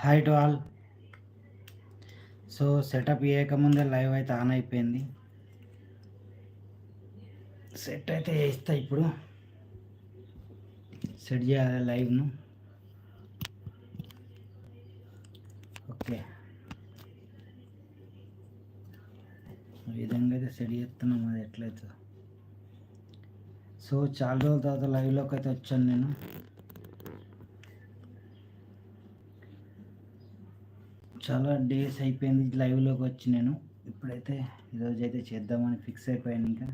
Hi to all so setup చేయకముందే live అయితే on అయిపోయింది. సెట్ అయితే చేస్తా ఇప్పుడు. సెట్ చేయాలి లైవ్ను ఓకే ఈ విధంగా అయితే సెట్ చేస్తున్నాం అది ఎట్లయితే. సో చాలా రోజుల తర్వాత లైవ్లోకి అయితే వచ్చాను నేను. చాలా డేస్ అయిపోయింది లైవ్లోకి వచ్చి నేను. ఇప్పుడైతే ఈరోజు అయితే చేద్దామని ఫిక్స్ అయిపోయాను ఇంకా.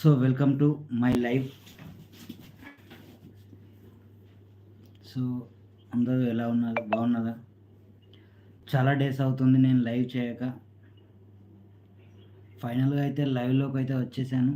So welcome to my life so అందరూ ఎలా ఉన్నారు? బాగున్నారా? చాలా డేస్ అవుతుంది నేను లైవ్ చేయక. ఫైనల్గా అయితే లైవ్లోకి అయితే వచ్చేసాను.